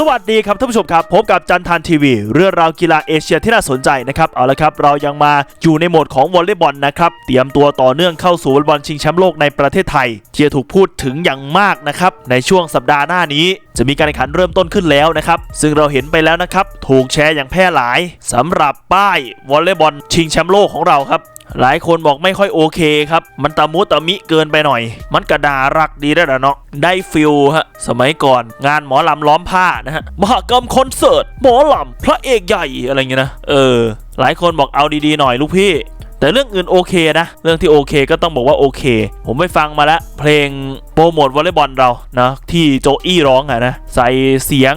สวัสดีครับท่านผู้ชมครับ พบกับจันทานทีวี เรื่องราวกีฬาเอเชียที่น่าสนใจนะครับเอาละครับ เรายังมาอยู่ในโหมดของวอลเลย์บอลนะครับ เตรียมตัวต่อเนื่องเข้าสู่วอลเลย์บอลชิงแชมป์โลกในประเทศไทย ที่จะถูกพูดถึงอย่างมากนะครับ ในช่วงสัปดาห์หน้านี้ จะมีการแข่งขันเริ่มต้นขึ้นแล้วนะครับ ซึ่งเราเห็นไปแล้วนะครับ ถูกแชร์อย่างแพร่หลายสำหรับป้ายวอลเลย์บอลชิงแชมป์โลกของเราครับ หลายคนบอกไม่ค่อยโอเคครับ มันตะมุตะมิเกินไปหน่อย มันกระดารักดีได้แล้วเนาะ ได้ฟิลฮะ สมัยก่อนงานหมอลำล้อมผ้านะฮะ มหกรรมคอนเสิร์ต หมอลำ พระเอกใหญ่อะไรเงี้ยนะ เออ หลายคนบอกเอาดีๆหน่อยลูกพี่ แต่เรื่องอื่นโอเคนะ เรื่องที่โอเคก็ต้องบอกว่าโอเค ผมไปฟังมาแล้วเพลงโปรโมทวอลเลย์บอลเรานะที่โจอี้ร้องอะนะ ใส่เสียง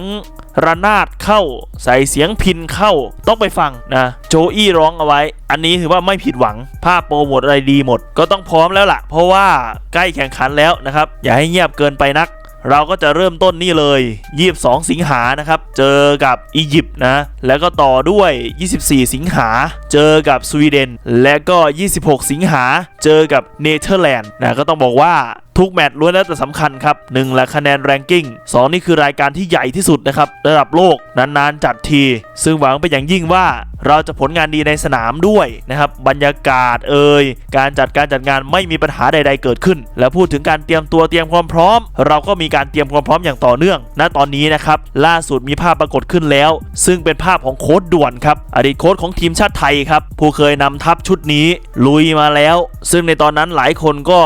ระนาดเข้า ใส่เสียงพินเข้า ต้องไปฟังนะโจอี้ร้องเอาไว้ อันนี้ถือว่าไม่ผิดหวัง ภาพโปรโมทอะไรดีหมด ก็ต้องพร้อมแล้วล่ะ เพราะว่าใกล้แข่งขันแล้วนะครับ อย่าให้เงียบเกินไปนัก เราก็จะเริ่มต้นนี่เลย 22 สิงหานะครับ เจอกับอียิปต์นะ แล้วก็ต่อด้วย 24 สิงหา เจอกับสวีเดน และก็ 26 สิงหา เจอกับเนเธอร์แลนด์นะก็ต้องบอกว่าทุกแมตช์ล้วนแล้วแต่สำคัญครับ1ละคะแนนแรงกิ้ง2นี่คือรายการที่ใหญ่ที่สุดนะครับ ระดับโลกนานๆจัดที ซึ่งหวังเป็นอย่างยิ่งว่าเราจะผลงานดีในสนามด้วยนะครับ บรรยากาศเอ่ยการจัดการจัดงานไม่มีปัญหาใด ๆ เกิดขึ้น แล้วพูดถึงการเตรียมตัวเตรียมความพร้อม เราก็มีการเตรียมความพร้อมอย่างต่อเนื่อง ณตอนนี้นะครับล่าสุดมีภาพปรากฏขึ้นแล้ว ซึ่งเป็นภาพของโค้ดด่วนครับอดีตโค้ดของทีมชาติไทยครับผู้เคยนำทัพชุดนี้ ลุยมาแล้วซึ่งในตอนนั้นหลายคนก็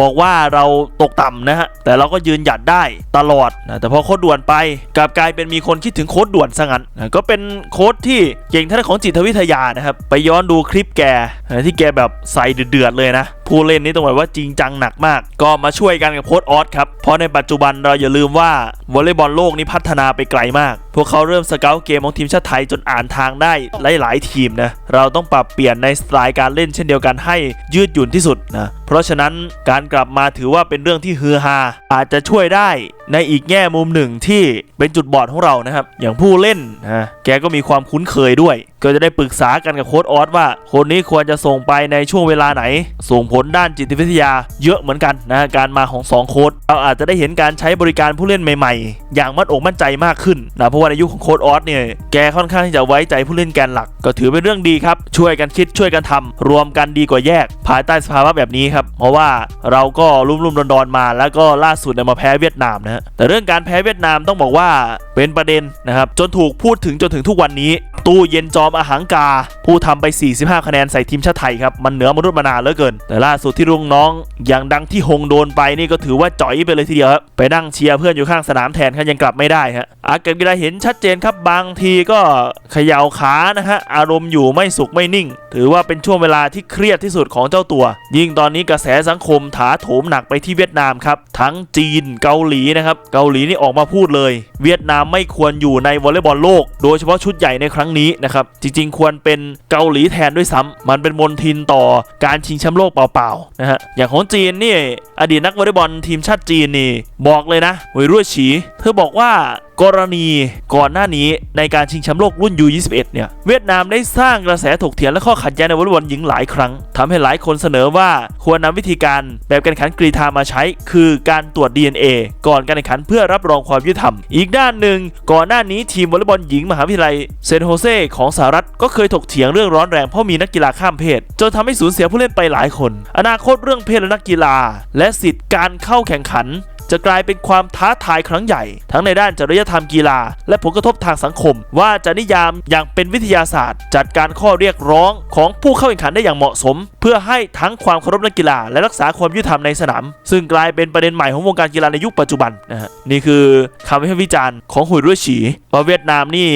บอกว่าเราตกต่ำนะฮะ แต่เราก็ยืนหยัดได้ตลอดนะแต่พอโค้ดด่วนไปกลับกลายเป็นมีคนคิดถึงโค้ดด่วนซะงั้นนะก็เป็นโค้ดที่เก่งทางด้านของจิตวิทยานะครับ ไปย้อนดูคลิปแกนะที่แกแบบใส่เดือดเลยนะ ผู้เล่นนี่ต้องบอกว่าจริงจังหนักมาก ก็มาช่วยกันกับโค้ดออสครับ เพราะในปัจจุบันเราอย่าลืมว่าวอลเลย์บอลโลกนี่พัฒนาไปไกลมาก พวกเขาเริ่มสเกลเกมของทีมชาติไทยจนอ่านทางได้หลาย ๆ ทีมนะเราต้องปรับเปลี่ยนในสไตล์การเล่นเช่นเดียวกันให้ยืดหยุ่นที่สุดนะเพราะฉะนั้นการกลับมาถือว่าเป็นเรื่องที่ฮือฮาอาจจะช่วยได้ในอีกแง่มุมหนึ่งที่เป็นจุดบอดของเรานะครับ อย่างผู้เล่นนะแกก็มีความคุ้นเคยด้วยก็จะได้ปรึกษากันกับโค้ดออสว่า คนนี้ควรจะส่งไปในช่วงเวลาไหน ส่งผลด้านจิตวิทยาเยอะเหมือนกันนะการมาของ 2 โค้ดเราอาจจะได้เห็นการใช้บริการผู้เล่นใหม่ๆ อย่างมั่นอกมั่นใจมากขึ้นนะเพราะว่าในยุคของโค้ดออสเนี่ยแกค่อนข้างที่จะไว้ใจผู้เล่นแกนหลัก ก็ถือเป็นเรื่องดีครับ ช่วยกันคิดช่วยกันทำรวมกันดีกว่าแยก ภายใต้สภาวะแบบนี้ครับเพราะว่าเราก็รุ่มๆดอนๆมา แล้วก็ล่าสุดเนี่ยมาแพ้เวียดนามนะฮะแต่เรื่องการแพ้เวียดนามต้องบอกว่าเป็นประเด็นนะครับจนถูกพูดถึงจนถึงทุกวันนี้ ตู้เย็นจอมอาหางกา ผู้ทำไป 45 คะแนนใส่ทีมชาติไทยครับ มันเหนือมนุษย์มานานเหลือเกิน แต่ล่าสุดที่รุ่งน้องอย่างดังที่ฮงโดนไปนี่ก็ถือว่าจ่อยไปเลยทีเดียวครับ ไปนั่งเชียร์เพื่อนอยู่ข้างสนามแทนครับยังกลับไม่ได้ฮะอาเกิดกีฬาเห็นชัดเจนครับบางทีก็เขย่าขานะฮะอารมณ์อยู่ไม่สุขไม่นิ่ง ถือว่าเป็นช่วงเวลาที่เครียดที่สุดของเจ้าตัว ยิ่งตอนนี้กระแสสังคมถาโถมหนักไปที่เวียดนามครับทั้งจีนเกาหลีนะครับเกาหลีนี่ออกมาพูดเลย เวียดนามไม่ควรอยู่ในวอลเลย์บอลโลก โดยเฉพาะชุดใหญ่ในครั้งนี้นะครับจริงๆ ควรเป็นเกาหลีแทนด้วยซ้ำมันเป็นมนทินต่อการชิงแชมป์โลกเปล่าๆนะฮะอย่างของจีนนี่อดีตนักวอลเลย์บอลทีมชาติจีนนี่ บอกเลยนะหวยรุ่ยฉี เธอบอกว่ากรณีก่อนหน้านี้ในการชิงแชมป์โลกรุ่น U21 เนี่ยเวียดนามได้สร้างกระแสถกเถียงและข้อขัดแย้งในวอลเลย์บอลหญิงหลายครั้งทำให้หลายคนเสนอว่าควรนำวิธีการแบบการแข่งขันกรีธามาใช้ คือการตรวจ DNA ก่อนการแข่งขันเพื่อรับรองความยุติธรรม อีกด้านหนึ่งก่อนหน้านี้ทีมวอลเลย์บอลหญิงมหาวิทยาลัยเซนโฮเซของสหรัฐก็เคยถกเถียงเรื่องร้อนแรงเพราะมีนักกีฬาข้ามเพศจนทำให้สูญเสียผู้เล่นไปหลายคน อนาคตเรื่องเพศและนักกีฬา และสิทธิ์การเข้าแข่งขัน จะกลายเป็นความท้าทายครั้งใหญ่ ทั้งในด้านจริยธรรมกีฬา และผลกระทบทางสังคม ว่าจะนิยามอย่างเป็นวิทยาศาสตร์ จัดการข้อเรียกร้องของผู้เข้าแข่งขันได้อย่างเหมาะสม เพื่อให้ทั้งความเคารพนักกีฬา และรักษาความยุติธรรมในสนาม ซึ่งกลายเป็นประเด็นใหม่ของวงการกีฬาในยุคปัจจุบันนะฮะนี่คือคำวิพากษ์วิจารณ์ของหุยรุ่ยฉีว่าเวียดนามนี่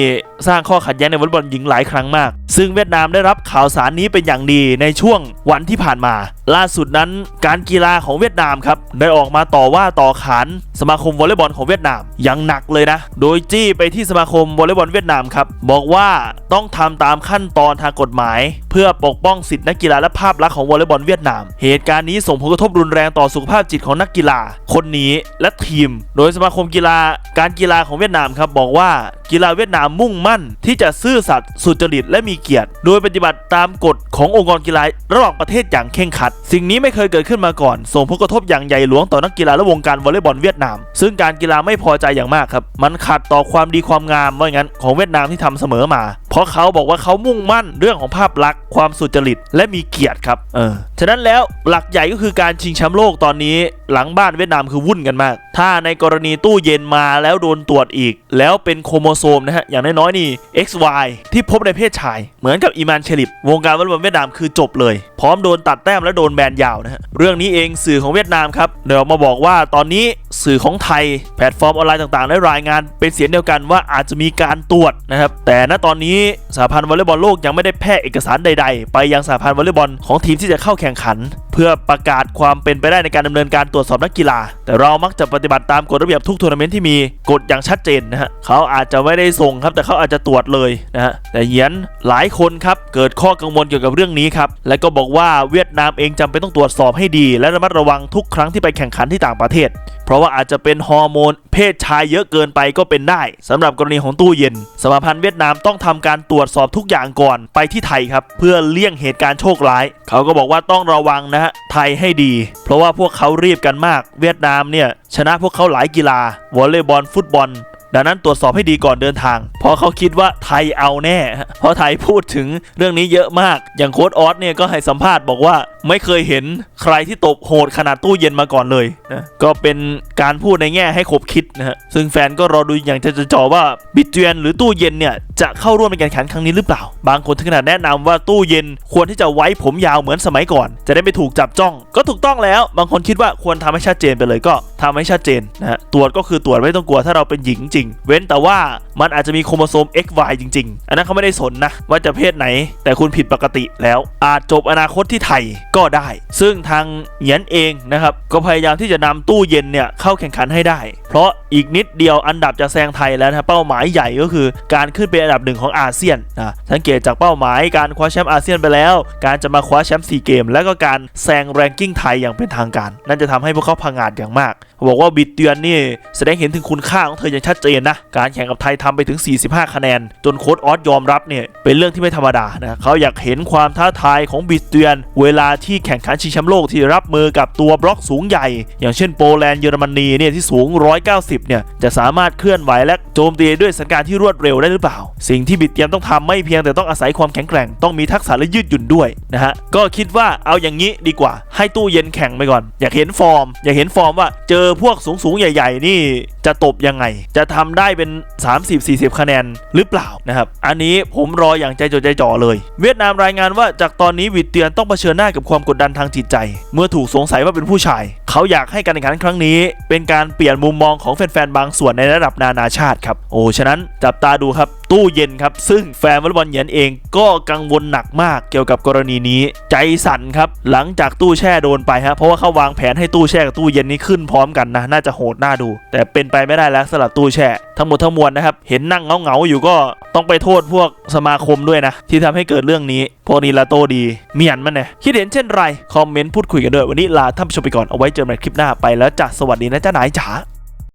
สร้างข้อขัดแย้งในวอลเลย์บอลหญิงหลายครั้งมาก ซึ่งเวียดนามได้รับข่าวสารนี้เป็นอย่างดีในช่วงวันที่ผ่านมา ล่าสุดนั้นการกีฬาของเวียดนามครับได้ออกมาต่อว่าต่อขานสมาคมวอลเลย์บอลของเวียดนามอย่างหนักเลยนะ โดยจี้ไปที่สมาคมวอลเลย์บอลเวียดนามครับ บอกว่าต้องทำตามขั้นตอนทางกฎหมาย เพื่อปกป้องสิทธินักกีฬาและภาพลักษณ์ของวอลเลย์บอลเวียดนาม เหตุการณ์นี้ส่งผลกระทบรุนแรงต่อสุขภาพจิตของนักกีฬาคนนี้และทีม โดยสมาคมกีฬาการกีฬาของเวียดนามครับบอกว่ากีฬาเวียดนามมุ่งมั่น ที่จะซื่อสัตย์สุจริตและมีเกียรติ โดยปฏิบัติตามกฎขององค์กรกีฬาระหว่างประเทศอย่างเคร่งครัด สิ่งนี้ไม่เคยเกิดขึ้นมาก่อน ส่งผลกระทบอย่างใหญ่หลวงต่อนักกีฬาและวงการวอลเลย์ลเลย์บอลเวียดนาม ซึ่งการกีฬาไม่พอใจอย่างมากครับ มันขัดต่อความดีความงามว่าอย่างนั้นของเวียดนามที่ทำเสมอมา เพราะเขาบอกว่าเขามุ่งมั่นเรื่องของภาพลักษณ์ความสุจริตและมีเกียรติครับเออฉะนั้นแล้วหลักใหญ่ก็คือการชิงแชมป์โลกตอนนี้ หลังบ้านเวียดนามคือวุ่นกันมาก ถ้าในกรณีตู้เย็นมาแล้วโดนตรวจอีก แล้วเป็นโครโมโซมนะฮะอย่างน้อยๆนี่ XY ที่พบในเพศชาย เหมือนกับอีมานเชลิปวงการวอลเลย์บอลเวียดนามคือจบเลย พร้อมโดนตัดแต้มและโดนแบนยาวนะฮะเรื่องนี้เองสื่อของเวียดนามครับเดี๋ยวมาบอกว่าตอนนี้สื่อของไทยแพลตฟอร์มออนไลน์ต่างๆ ได้รายงาน เป็นเสียงเดียวกันว่าอาจจะมีการตรวจนะครับแต่ณตอนนี้สหพันธ์วอลเลย์บอลโลกยังไม่ได้แพร่เอกสารใด ๆ ไปยังสหพันธ์วอลเลย์บอลของทีมที่จะเข้าแข่งขัน เพื่อประกาศความเป็นไปได้ในการดำเนินการตรวจสอบนักกีฬา แต่เรามักจะปฏิบัติตามกฎระเบียบทุกทัวร์นาเมนต์ที่มีกฎอย่างชัดเจนนะฮะเขาอาจจะไม่ได้ส่งครับแต่เขาอาจจะตรวจเลยนะฮะแต่เหยียนหลายคนครับเกิดข้อกังวลเกี่ยวกับเรื่องนี้ครับและก็บอกว่าเวียดนามเองจำเป็นต้องตรวจสอบให้ดี และระมัดระวังทุกครั้งที่ไปแข่งขันที่ต่างประเทศ ราะว่าอาจจะเป็นฮอร์โมน เพศชายเยอะเกินไปก็เป็นได้สำหรับกรณีของตู้เย็น สมาพันธ์เวียดนามต้องทำการตรวจสอบทุกอย่างก่อนไปที่ไทยครับ เพื่อเลี่ยงเหตุการณ์โชคร้าย เขาก็บอกว่าต้องระวังนะฮะไทยให้ดี เพราะว่าพวกเขารีบกันมาก เวียดนามเนี่ยชนะพวกเขาหลายกีฬาวอลเลย์บอลฟุตบอล ดังนั้นตรวจสอบให้ดีก่อนเดินทาง เพราะเขาคิดว่าไทยเอาแน่ เพราะไทยพูดถึงเรื่องนี้เยอะมาก อย่างโค้ดออสเนี่ยก็ให้สัมภาษณ์บอกว่าไม่เคยเห็นใครที่ตบโหดขนาดตู้เย็นมาก่อนเลยนะก็เป็นการพูดในแง่ให้คบคิดนะฮะซึ่งแฟนก็รอดูอย่างจะจะจ่อว่าบิดเจียนหรือตู้เย็นเนี่ยจะเข้าร่วมในการแข่งขันครั้งนี้หรือเปล่า บางคนถึงขนาดแนะนำว่าตู้เย็นควรที่จะไว้ผมยาวเหมือนสมัยก่อน จะได้ไม่ถูกจับจ้อง ก็ถูกต้องแล้ว บางคนคิดว่าควรทำให้ชัดเจนไปเลยก็ทำให้ชัดเจนนะฮะตรวจก็คือตรวจไม่ต้องกลัวถ้าเราเป็นหญิงจริงเว้นแต่ว่ามันอาจจะมีโครโมโซม XY จริง ๆ อันนั้นเขาไม่ได้สนนะ ว่าจะเพศไหน แต่คุณผิดปกติแล้ว อาจจบอนาคตที่ไทยก็ได้ ซึ่งทางเหยียนเองนะครับก็พยายามที่จะนำตู้เย็นเนี่ยเข้าแข่งขันให้ได้ เพราะอีกนิดเดียวอันดับจะแซงไทยแล้วนะเป้าหมายใหญ่ก็คือการขึ้นเป็นอันดับหนึ่งของอาเซียนนะสังเกตจากเป้าหมายการคว้าแชมป์อาเซียนไปแล้ว การจะมาคว้าแชมป์ซีเกม แล้วก็การแซงแรงกิ้งไทยอย่างเป็นทางการ นั่นจะทำให้พวกเขาพังงาดอย่างมาก บอกว่าบิดเตือนนี่แสดงเห็นถึงคุณค่าของเธออย่างชัดเจนนะ การแข่งกับไทยทำไปถึง 45 คะแนน จนโค้ดออสยอมรับเนี่ย เป็นเรื่องที่ไม่ธรรมดานะเขาอยากเห็นความท้าทายของบิดเตือนเวลาที่แข่งขันชิงแชมป์โลกที่รับมือกับตัวบล็อกสูงใหญ่ อย่างเช่นโปแลนด์เยอรมนีเนี่ยที่สูง 190 เนี่ยจะสามารถเคลื่อนไหวและโจมตีด้วยสัญญาณที่รวดเร็วได้หรือเปล่า สิ่งที่บิดเตือนต้องทำไม่เพียงแต่ต้องอาศัยความแข็งแกร่งต้องมีทักษะและยืดหยุ่นด้วยนะฮะก็คิดว่าเอาอย่างนี้ดีกว่า ให้ตู้เย็นแข่งไปก่อน อยากเห็นฟอร์ม อยากเห็นฟอร์มว่าเจอพวกสูงสูงๆใหญ่ ๆ นี่จะตบยังไงจะทำได้เป็น 30-40 คะแนนหรือเปล่านะครับ อันนี้ผมรออย่างใจจดใจจ่อเลย เวียดนามรายงานว่าจากตอนนี้วิดเตียนต้องเผชิญหน้ากับความกดดันทางจิตใจ เมื่อถูกสงสัยว่าเป็นผู้ชาย เขาอยากให้การแข่งขันครั้งนี้ เป็นการเปลี่ยนมุมมองของแฟนๆบางส่วนในระดับนานาชาติครับโอ้ฉะนั้นจับตาดูครับ ตู้เย็นครับ ซึ่งแฟนวอลเลย์บอลเหยียนเองก็กังวลหนักมากเกี่ยวกับกรณีนี้ ใจสั่นครับ หลังจากตู้แช่โดนไปฮะเพราะว่าเขาวางแผนให้ตู้แช่กับตู้เย็นนี้ขึ้นพร้อมกันนะน่าจะโหดหน่าดู แต่เป็นไปไม่ได้แล้วสำหรับตู้แช่ ทั้งหมดทั้งมวลนะครับเห็นนั่งเงาๆอยู่ก็ต้องไปโทษพวกสมาคมด้วยนะ ที่ทำให้เกิดเรื่องนี้พวกนี้ละโตดีเมียนมันเนี่ยคิดเห็นเช่นไรคอมเมนต์พูดคุยกันด้วยวันนี้ลาท่านผู้ชมไปก่อนเอาไว้เจอกันใหม่คลิปหน้าไปแล้วจ้ะสวัสดีนะจ้านายจ๋า